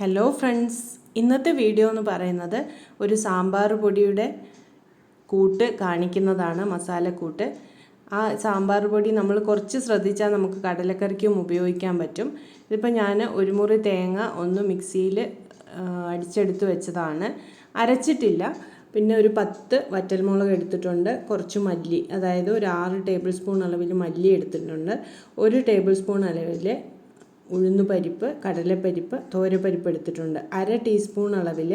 Hello friends ഇന്നത്തെ video എന്ന് പറയുന്നത് ഒരു സാമ്പാർ പൊടിയുടെ കൂട്ട് കാണിക്കുന്നതാണ് മസാലക്കൂട്ട് ആ സാമ്പാർ പൊടി നമ്മൾ കുറച്ച് ശ്രദ്ധിച്ചാൽ നമുക്ക് കടലക്കറിക്കും ഉപയോഗിക്കാൻ പറ്റും. ഇതിപ്പോൾ ഞാൻ ഒരു മുറി തേങ്ങ ഒന്ന് മിക്സിയിൽ അടിച്ചെടുത്ത് വെച്ചതാണ്. അരച്ചിട്ടില്ല. പിന്നെ ഒരു പത്ത് വറ്റൽമുളക് എടുത്തിട്ടുണ്ട്. കുറച്ച് മല്ലി അതായത് ഒരു ആറ് ടേബിൾ സ്പൂൺ അളവിൽ മല്ലി എടുത്തിട്ടുണ്ട്. ഒരു ടേബിൾ സ്പൂൺ അളവിൽ ഉഴുന്നുപരിപ്പ് കടലപ്പരിപ്പ് തോരപ്പരിപ്പ് എടുത്തിട്ടുണ്ട്. അര ടീസ്പൂൺ അളവിൽ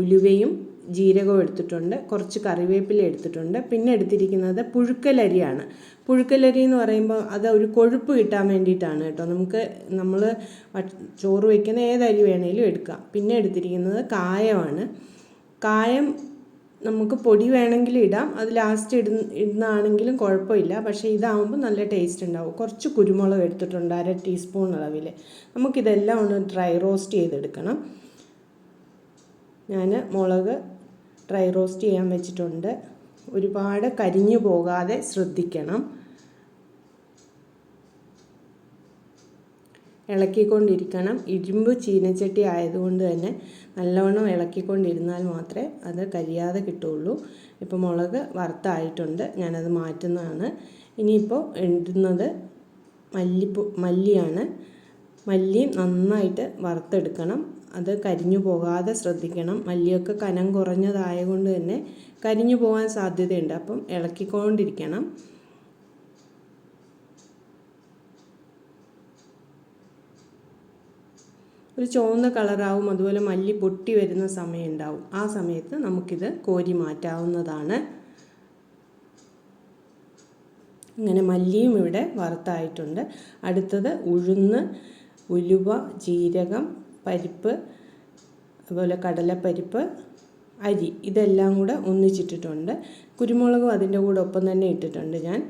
ഉലുവയും ജീരകവും എടുത്തിട്ടുണ്ട്. കുറച്ച് കറിവേപ്പില എടുത്തിട്ടുണ്ട്. പിന്നെ എടുത്തിരിക്കുന്നത് പുഴുക്കലരിയാണ്. പുഴുക്കലരി എന്ന് പറയുമ്പോൾ അത് ഒരു കൊഴുപ്പ് കിട്ടാൻ വേണ്ടിയിട്ടാണ് കേട്ടോ. നമുക്ക് നമ്മൾ ചോറ് വയ്ക്കുന്ന ഏതരി വേണേലും എടുക്കാം. പിന്നെ എടുത്തിരിക്കുന്നത് കായമാണ്. കായം നമുക്ക് പൊടി വേണമെങ്കിൽ ഇടാം. അത് ലാസ്റ്റ് ഇടുന്ന ഇടുന്നതാണെങ്കിലും കുഴപ്പമില്ല. പക്ഷേ ഇതാകുമ്പോൾ നല്ല ടേസ്റ്റ് ഉണ്ടാവും. കുറച്ച് കുരുമുളക് എടുത്തിട്ടുണ്ട് അര ടീസ്പൂൺ അളവിൽ നമുക്കിതെല്ലാം ഒന്ന് ഡ്രൈ റോസ്റ്റ് ചെയ്തെടുക്കണം. ഞാൻ മുളക് ഡ്രൈ റോസ്റ്റ് ചെയ്യാൻ വെച്ചിട്ടുണ്ട്. ഒരുപാട് കരിഞ്ഞു പോകാതെ ശ്രദ്ധിക്കണം. ഇളക്കിക്കൊണ്ടിരിക്കണം. ഇരുമ്പ് ചീനച്ചട്ടി ആയതുകൊണ്ട് തന്നെ നല്ലവണ്ണം ഇളക്കിക്കൊണ്ടിരുന്നാൽ മാത്രമേ അത് കരിയാതെ കിട്ടുകയുള്ളൂ. ഇപ്പോൾ മുളക് വറുത്തായിട്ടുണ്ട്. ഞാനത് മാറ്റുന്നതാണ്. ഇനിയിപ്പോൾ ഇടുന്നത് മല്ലിപ്പൂ മല്ലിയാണ്. മല്ലി നന്നായിട്ട് വറുത്തെടുക്കണം. അത് കരിഞ്ഞു പോകാതെ ശ്രദ്ധിക്കണം. മല്ലിയൊക്കെ കനം കുറഞ്ഞതായതുകൊണ്ട് തന്നെ കരിഞ്ഞു പോകാൻ സാധ്യതയുണ്ട്. അപ്പം ഇളക്കിക്കൊണ്ടിരിക്കണം. ഒരു ചുവന്ന കളറാവും അതുപോലെ മല്ലി പൊട്ടി വരുന്ന സമയം ഉണ്ടാവും ആ സമയത്ത് നമുക്കിത് കോരി മാറ്റാവുന്നതാണ്. ഇങ്ങനെ മല്ലിയും ഇവിടെ വറുത്തായിട്ടുണ്ട്. അടുത്തത് ഉഴുന്ന് ഉലുവ ജീരകം പരിപ്പ് അതുപോലെ കടലപ്പരിപ്പ് അരി. ഇതെല്ലാം കൂടെ ഒന്നിച്ചിട്ടിട്ടുണ്ട്. കുരുമുളകും അതിന്റെ കൂടെ ഒപ്പം തന്നെ ഇട്ടിട്ടുണ്ട് ഞാൻ.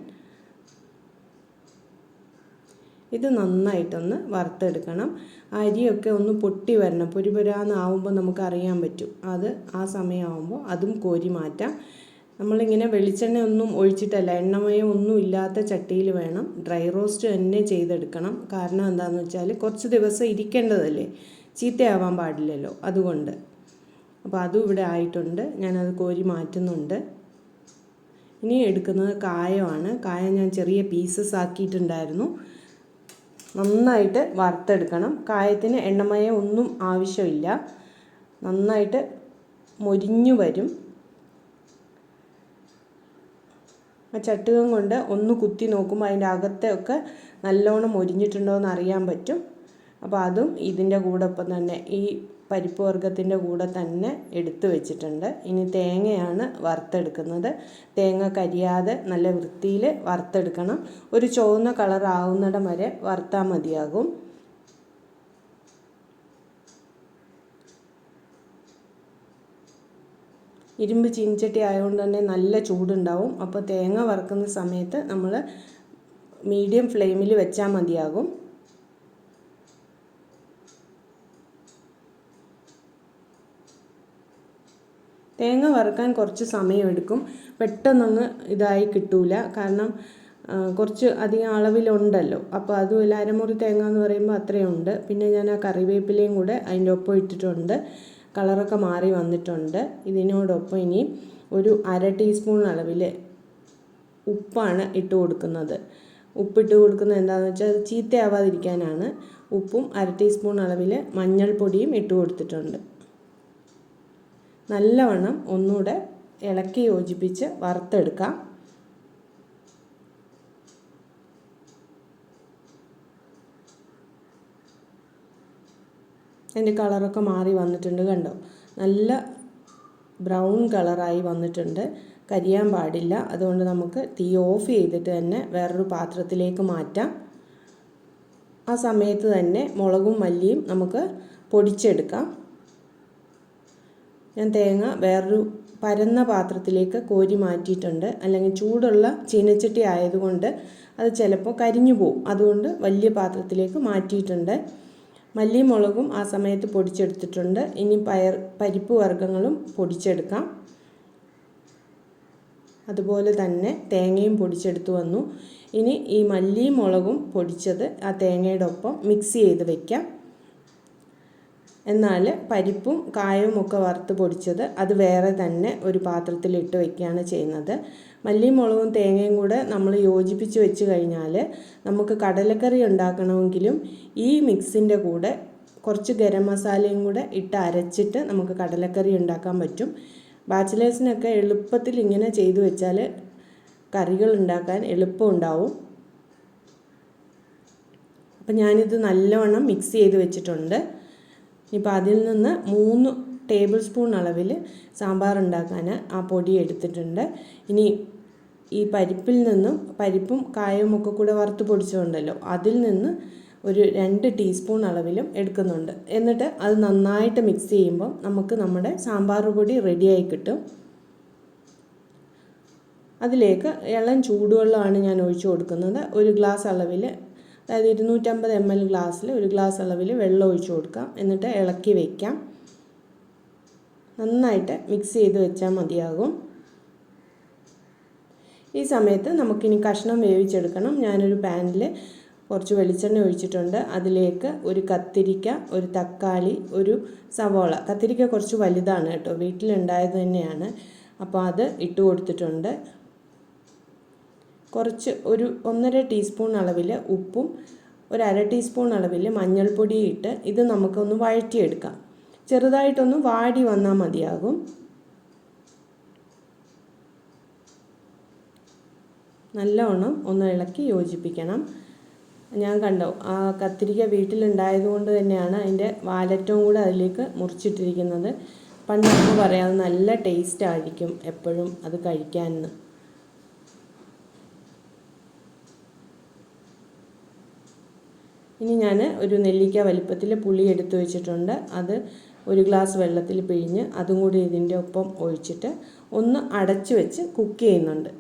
ഇത് നന്നായിട്ടൊന്ന് വറുത്തെടുക്കണം. അരിയൊക്കെ ഒന്ന് പൊട്ടി വരണം. പൊരിപൊരാന്നാവുമ്പോൾ നമുക്ക് അറിയാൻ പറ്റും. അത് ആ സമയമാകുമ്പോൾ അതും കോരി മാറ്റാം. നമ്മളിങ്ങനെ വെളിച്ചെണ്ണ ഒന്നും ഒഴിച്ചിട്ടല്ല. എണ്ണമയം ഒന്നും ഇല്ലാത്ത ചട്ടിയിൽ വേണം ഡ്രൈ റോസ്റ്റ് തന്നെ ചെയ്തെടുക്കണം. കാരണം എന്താണെന്ന് വെച്ചാൽ കുറച്ച് ദിവസം ഇരിക്കേണ്ടതല്ലേ? ചീത്തയാവാൻ പാടില്ലല്ലോ. അതുകൊണ്ട്. അപ്പോൾ അതും ഇവിടെ ആയിട്ടുണ്ട്. ഞാനത് കോരി മാറ്റുന്നുണ്ട്. ഇനി എടുക്കുന്നത് കായമാണ്. കായം ഞാൻ ചെറിയ പീസസ് ആക്കിയിട്ടുണ്ടായിരുന്നു. നന്നായിട്ട് വറുത്തെടുക്കണം. കായത്തിന് എണ്ണമയം ഒന്നും ആവശ്യമില്ല. നന്നായിട്ട് മൊരിഞ്ഞു വരും. ആ ചട്ടുകം കൊണ്ട് ഒന്ന് കുത്തി നോക്കുമ്പോൾ അതിന്റെ അകത്തെ ഒക്കെ നല്ലോണം മൊരിഞ്ഞിട്ടുണ്ടോ എന്ന് അറിയാൻ പറ്റും. അപ്പോൾ അതും ഇതിന്റെ കൂടെ ഒപ്പം തന്നെ. ഈ പരിപ്പ് വർഗത്തിന്റെ കൂടെ തന്നെ എടുത്തു വെച്ചിട്ടുണ്ട്. ഇനി തേങ്ങയാണ് വറുത്തെടുക്കുന്നത്. തേങ്ങ കരിയാതെ നല്ല വൃത്തിയിൽ വറുത്തെടുക്കണം. ഒരു ചുവന്ന കളർ ആവുന്നിടം വരെ വറുത്താൽ മതിയാകും. ഇരുമ്പ് ചീനിച്ചട്ടി ആയതുകൊണ്ട് തന്നെ നല്ല ചൂടുണ്ടാവും. അപ്പോൾ തേങ്ങ വറുക്കുന്ന സമയത്ത് നമ്മൾ മീഡിയം ഫ്ലെയിമിൽ വെച്ചാൽ മതിയാകും. തേങ്ങ വറുക്കാൻ കുറച്ച് സമയമെടുക്കും. പെട്ടെന്നൊന്ന് ഇതായി കിട്ടൂല. കാരണം കുറച്ച് അധികം അളവിലുണ്ടല്ലോ. അപ്പോൾ അതുമല്ല അരമുറി തേങ്ങ എന്ന് പറയുമ്പോൾ അത്രയും ഉണ്ട്. പിന്നെ ഞാൻ ആ കറിവേപ്പിലയും കൂടെ അതിന്റെ ഒപ്പം ഇട്ടിട്ടുണ്ട്. കളറൊക്കെ മാറി വന്നിട്ടുണ്ട്. ഇതിനോടൊപ്പം ഇനി ഒരു അര ടീസ്പൂൺ അളവിൽ ഉപ്പാണ് ഇട്ട് കൊടുക്കുന്നത്. ഉപ്പിട്ട് കൊടുക്കുന്നത് എന്താണെന്ന് വെച്ചാൽ ചീത്തയാവാതിരിക്കാനാണ്. ഉപ്പും അര ടീസ്പൂൺ അളവിൽ മഞ്ഞൾപ്പൊടിയും ഇട്ട് കൊടുത്തിട്ടുണ്ട്. നല്ലവണ്ണം ഒന്നുകൂടെ ഇളക്കി യോജിപ്പിച്ച് വറുത്തെടുക്കാം. അതിന്റെ കളറൊക്കെ മാറി വന്നിട്ടുണ്ട് കണ്ടോ? നല്ല ബ്രൗൺ കളറായി വന്നിട്ടുണ്ട്. കരിയാൻ പാടില്ല. അതുകൊണ്ട് നമുക്ക് തീ ഓഫ് ചെയ്തിട്ട് തന്നെ വേറൊരു പാത്രത്തിലേക്ക് മാറ്റാം. ആ സമയത്ത് തന്നെ മുളകും മല്ലിയും നമുക്ക് പൊടിച്ചെടുക്കാം. ഞാൻ തേങ്ങ വേറൊരു പരന്ന പാത്രത്തിലേക്ക് കോരി മാറ്റിയിട്ടുണ്ട്. അല്ലെങ്കിൽ ചൂടുള്ള ചീനച്ചട്ടി ആയതുകൊണ്ട് അത് ചിലപ്പോൾ കരിഞ്ഞു പോകും അതുകൊണ്ട് വലിയ പാത്രത്തിലേക്ക് മാറ്റിയിട്ടുണ്ട്. മല്ലിയും മുളകും ആ സമയത്ത് പൊടിച്ചെടുത്തിട്ടുണ്ട്. ഇനി പയർ പരിപ്പ് വർഗങ്ങളും പൊടിച്ചെടുക്കാം. അതുപോലെ തന്നെ തേങ്ങയും പൊടിച്ചെടുത്ത് വന്നു. ഇനി ഈ മല്ലിയും മുളകും പൊടിച്ചത് ആ തേങ്ങയുടെ ഒപ്പം മിക്സ് ചെയ്ത് വയ്ക്കാം എന്നാൽ പരിപ്പും കായവും ഒക്കെ വറുത്ത് പൊടിച്ചത് അത് വേറെ തന്നെ ഒരു പാത്രത്തിൽ ഇട്ട് വയ്ക്കുകയാണ് ചെയ്യുന്നത്. മല്ലിയും മുളകും തേങ്ങയും കൂടെ നമ്മൾ യോജിപ്പിച്ച് വെച്ച് കഴിഞ്ഞാൽ നമുക്ക് കടലക്കറി ഉണ്ടാക്കണമെങ്കിലും ഈ മിക്സിന്റെ കൂടെ കുറച്ച് ഗരം മസാലയും കൂടെ ഇട്ട് അരച്ചിട്ട് നമുക്ക് കടലക്കറി ഉണ്ടാക്കാൻ പറ്റും. ബാച്ചിലേഴ്സിനൊക്കെ എളുപ്പത്തിൽ ഇങ്ങനെ ചെയ്തു വെച്ചാൽ കറികൾ ഉണ്ടാക്കാൻ എളുപ്പമുണ്ടാവും അപ്പം ഞാനിത് നല്ലവണ്ണം മിക്സ് ചെയ്ത് വെച്ചിട്ടുണ്ട്. ഇപ്പം അതിൽ നിന്ന് മൂന്ന് ടേബിൾ സ്പൂൺ അളവിൽ സാമ്പാർ ഉണ്ടാക്കാൻ ആ പൊടി എടുത്തിട്ടുണ്ട്. ഇനി ഈ പരിപ്പിൽ നിന്നും പരിപ്പും കായവും ഒക്കെ കൂടെ വറുത്ത് പൊടിച്ചുകൊണ്ടല്ലോ അതിൽ നിന്ന് ഒരു രണ്ട് ടീസ്പൂൺ അളവിലും എടുക്കുന്നുണ്ട്. എന്നിട്ട് അത് നന്നായിട്ട് മിക്സ് ചെയ്യുമ്പോൾ നമുക്ക് നമ്മുടെ സാമ്പാർ പൊടി റെഡിയായി കിട്ടും. അതിലേക്ക് ഇളം ചൂടുവെള്ളമാണ് ഞാൻ ഒഴിച്ചു കൊടുക്കുന്നത്. ഒരു ഗ്ലാസ് അളവിൽ അതായത് ഇരുന്നൂറ്റമ്പത് എം എൽ ഗ്ലാസ്സിൽ ഒരു ഗ്ലാസ് അളവിൽ വെള്ളം ഒഴിച്ചു കൊടുക്കാം. എന്നിട്ട് ഇളക്കി വയ്ക്കാം നന്നായിട്ട് മിക്സ് ചെയ്ത് വെച്ചാൽ മതിയാകും. ഈ സമയത്ത് നമുക്കിനി കഷ്ണം വേവിച്ചെടുക്കണം. ഞാനൊരു പാനിൽ കുറച്ച് വെളിച്ചെണ്ണ ഒഴിച്ചിട്ടുണ്ട്. അതിലേക്ക് ഒരു കത്തിരിക്ക ഒരു തക്കാളി ഒരു സവോള. കത്തിരിക്ക കുറച്ച് വലുതാണ് കേട്ടോ. വീട്ടിലുണ്ടായത് തന്നെയാണ്. അപ്പോൾ അത് ഇട്ട് കൊടുത്തിട്ടുണ്ട്. കുറച്ച് ഒരു ഒന്നര ടീസ്പൂൺ അളവിൽ ഉപ്പും ഒരു അര ടീസ്പൂൺ അളവിൽ മഞ്ഞൾപ്പൊടി ഇട്ട് ഇത് നമുക്കൊന്ന് വഴറ്റിയെടുക്കാം. ചെറുതായിട്ടൊന്ന് വാടി വന്നാൽ മതിയാകും. നല്ലവണ്ണം ഒന്ന് ഇളക്കി യോജിപ്പിക്കണം. ഞാൻ കണ്ടോ ആ കത്തിരിക്ക വീട്ടിലുണ്ടായതുകൊണ്ട് തന്നെയാണ് അതിന്റെ വാലറ്റവും കൂടെ അതിലേക്ക് മുറിച്ചിട്ടിരിക്കുന്നത്. പണ്ട് അമ്മ പറയാം നല്ല ടേസ്റ്റ് ആയിരിക്കും എപ്പോഴും അത് കഴിക്കാമെന്ന് ഇനി ഞാൻ ഒരു നെല്ലിക്ക വലിപ്പത്തിൽ പുളി എടുത്തു വെച്ചിട്ടുണ്ട്. അത് ഒരു ഗ്ലാസ് വെള്ളത്തിൽ പിഴിഞ്ഞ് അതും കൂടി ഇതിന്റെ ഒപ്പം ഒഴിച്ചിട്ട് ഒന്ന് അടച്ചു വെച്ച് കുക്ക് ചെയ്യുന്നുണ്ട്.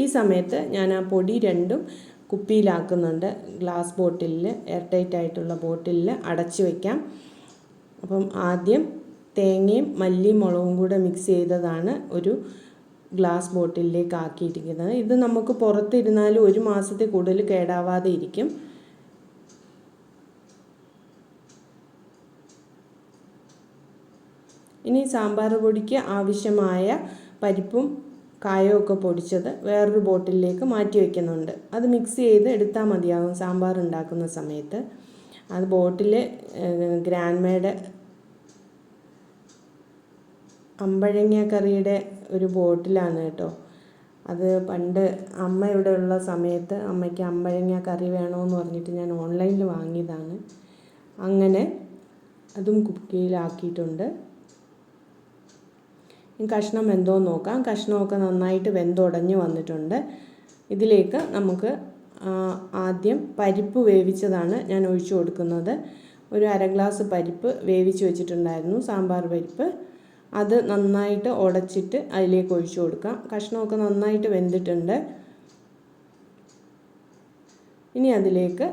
ഈ സമയത്ത് ഞാൻ ആ പൊടി രണ്ടും കുപ്പിയിലാക്കുന്നുണ്ട്. ഗ്ലാസ് ബോട്ടിലിൽ എയർ ടൈറ്റ് ആയിട്ടുള്ള ബോട്ടിലിൽ അടച്ചു വയ്ക്കാം അപ്പം ആദ്യം തേങ്ങയും മല്ലിയും മുളകും കൂടെ മിക്സ് ചെയ്തതാണ് ഒരു ഗ്ലാസ് ബോട്ടിലേക്ക് ആക്കിയിരിക്കുന്നത്. ഇത് നമുക്ക് പുറത്തിരുന്നാലും ഒരു മാസത്തിൽ കൂടുതൽ കേടാവാതെ ഇരിക്കും. ഇനി സാമ്പാർ പൊടിക്ക് ആവശ്യമായ പരിപ്പും കായമൊക്കെ പൊടിച്ചത് വേറൊരു ബോട്ടിലേക്ക് മാറ്റി വയ്ക്കുന്നുണ്ട് അത് മിക്സ് ചെയ്ത് എടുത്താൽ മതിയാകും സാമ്പാർ ഉണ്ടാക്കുന്ന സമയത്ത്. അത് ബോട്ടിൽ ഗ്രാൻഡ്മയുടെ അമ്പഴങ്ങ കറിയുടെ ഒരു ബോട്ടിലാണ് കേട്ടോ. അത് പണ്ട് അമ്മ ഇവിടെ ഉള്ള സമയത്ത് അമ്മയ്ക്ക് അമ്പഴങ്ങ കറി വേണമെന്ന് പറഞ്ഞിട്ട് ഞാൻ ഓൺലൈനിൽ വാങ്ങിയതാണ്. അങ്ങനെ അതും കുക്കിയിലാക്കിയിട്ടുണ്ട് കഷ്ണം വെന്തോ നോക്കാം. കഷ്ണമൊക്കെ നന്നായിട്ട് വെന്തുടഞ്ഞ് വന്നിട്ടുണ്ട്. ഇതിലേക്ക് നമുക്ക് ആദ്യം പരിപ്പ് വേവിച്ചതാണ് ഞാൻ ഒഴിച്ചു കൊടുക്കുന്നത്. ഒരു അര ഗ്ലാസ് പരിപ്പ് വേവിച്ച് വെച്ചിട്ടുണ്ടായിരുന്നു സാമ്പാർ പരിപ്പ്. അത് നന്നായിട്ട് ഉടച്ചിട്ട് അതിലേക്ക് ഒഴിച്ചു കൊടുക്കാം. കഷ്ണമൊക്കെ നന്നായിട്ട് വെന്തിട്ടുണ്ട്. ഇനി അതിലേക്ക്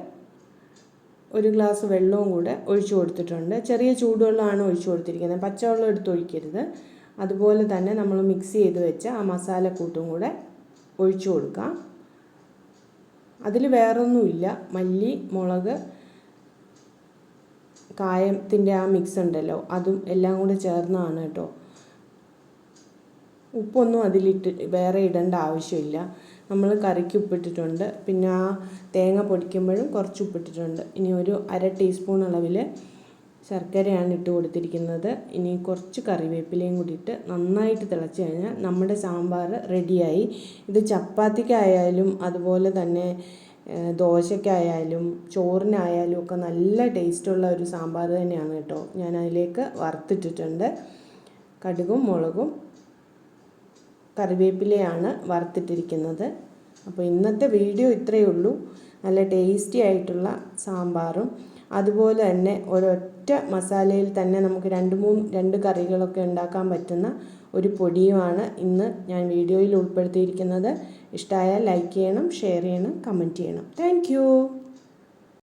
ഒരു ഗ്ലാസ് വെള്ളവും കൂടെ ഒഴിച്ചു കൊടുത്തിട്ടുണ്ട്. ചെറിയ ചൂടുവെള്ളമാണ് ഒഴിച്ചു കൊടുത്തിരിക്കുന്നത്. പച്ചവെള്ളം എടുത്ത് ഒഴിക്കരുത്. അതുപോലെ തന്നെ നമ്മൾ മിക്സ് ചെയ്ത് വെച്ച ആ മസാലക്കൂട്ടും കൂടെ ഒഴിച്ചു കൊടുക്കാം. അതിൽ വേറൊന്നുമില്ല. മല്ലി മുളക് കായത്തിന്റെ ആ മിക്സ് ഉണ്ടല്ലോ. അതും എല്ലാം കൂടെ ചേർന്നതാണ് കേട്ടോ. ഉപ്പൊന്നും അതിലിട്ട് വേറെ ഇടേണ്ട ആവശ്യമില്ല. നമ്മൾ കറിക്ക് ഉപ്പിട്ടിട്ടുണ്ട്. പിന്നെ ആ തേങ്ങ പൊടിക്കുമ്പോഴും കുറച്ച് ഉപ്പിട്ടിട്ടുണ്ട്. ഇനി ഒരു അര ടീസ്പൂൺ അളവിൽ ശർക്കരയാണ് ഇട്ട് കൊടുത്തിരിക്കുന്നത്. ഇനി കുറച്ച് കറിവേപ്പിലയും കൂടി ഇട്ട് നന്നായിട്ട് തിളച്ച് കഴിഞ്ഞാൽ നമ്മുടെ സാമ്പാർ റെഡിയായി. ഇത് ചപ്പാത്തിക്കായാലും അതുപോലെ തന്നെ ദോശയ്ക്കായാലും ചോറിനായാലും ഒക്കെ നല്ല ടേസ്റ്റുള്ള ഒരു സാമ്പാർ തന്നെയാണ് കേട്ടോ. ഞാൻ അതിലേക്ക് വറുത്തിട്ടിട്ടുണ്ട്. കടുകും മുളകും കറിവേപ്പിലയാണ് വറുത്തിട്ടിരിക്കുന്നത്. അപ്പോൾ ഇന്നത്തെ വീഡിയോ ഇത്രയേ ഉള്ളൂ. നല്ല ടേസ്റ്റി ആയിട്ടുള്ള സാമ്പാറും അതുപോലെ തന്നെ ഒരൊറ്റ മസാലയിൽ തന്നെ നമുക്ക് രണ്ട് മൂന്ന് രണ്ട് കറികളൊക്കെ ഉണ്ടാക്കാൻ പറ്റുന്ന ഒരു പൊടിയുമാണ് ഇന്ന് ഞാൻ വീഡിയോയിൽ ഉൾപ്പെടുത്തിയിരിക്കുന്നത്. ഇഷ്ടമായാൽ ലൈക്ക് ചെയ്യണം ഷെയർ ചെയ്യണം കമന്റ് ചെയ്യണം. താങ്ക്